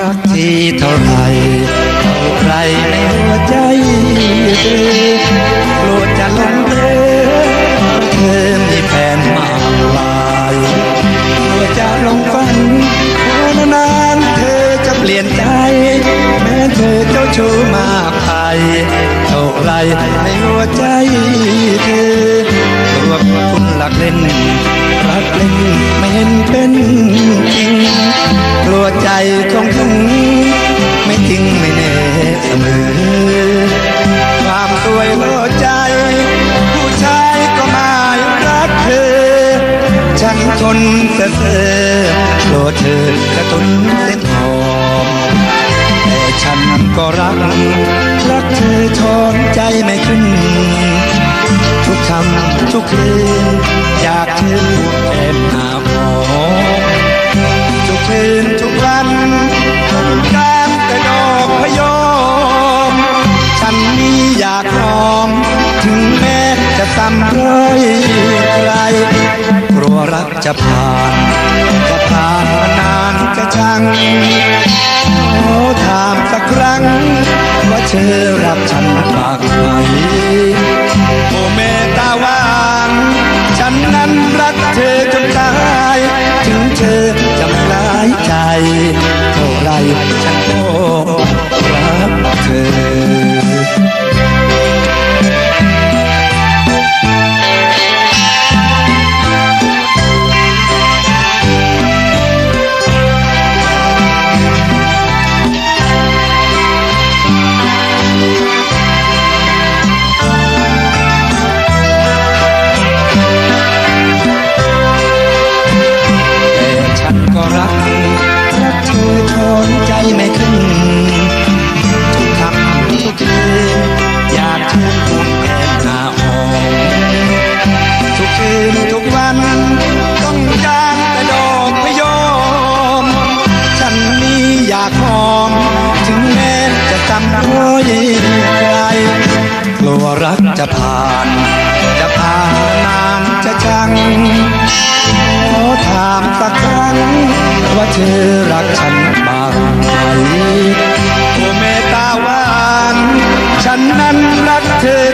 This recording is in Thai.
รักที่เท่าไหรเท่าไรในหัวใจเธอกลัวจะลงเธอเธอมีแฟนมากมายกลัวจะลงฝันขอนานๆเธอจะเปลี่ยนใจ แม้เธอเจ้าชู้มากไปเท่าไรในหัวใจเธอกลัวคุณหลักเล่น ของคุณไม่จริงไม่แน่เสมอ ความสวยโลดใจ ผู้ชายก็มารักเธอ ฉันทนเสอโปรดเธอกระตุนเส้นหอมแต่ฉันก็รักรักเธอทอนใจไม่ขึ้น ทุกคำทุกคืนอยากเธอพวกแก้มหา นี้อยากหอมถึงแม้จะซ้ำร้อยใครกลัวรักจะผ่าน จะผ่านมานานจะจังขอถามสักครั้ง ว่าเธอรักฉันมากไหม ร้อยไกลกลัวรักจะผ่าน จะผ่านนานจะจังขอถามสักครั้งว่าเธอรักฉันบ้างไหมโอเมตาวาน ฉันนั้นรักเธอ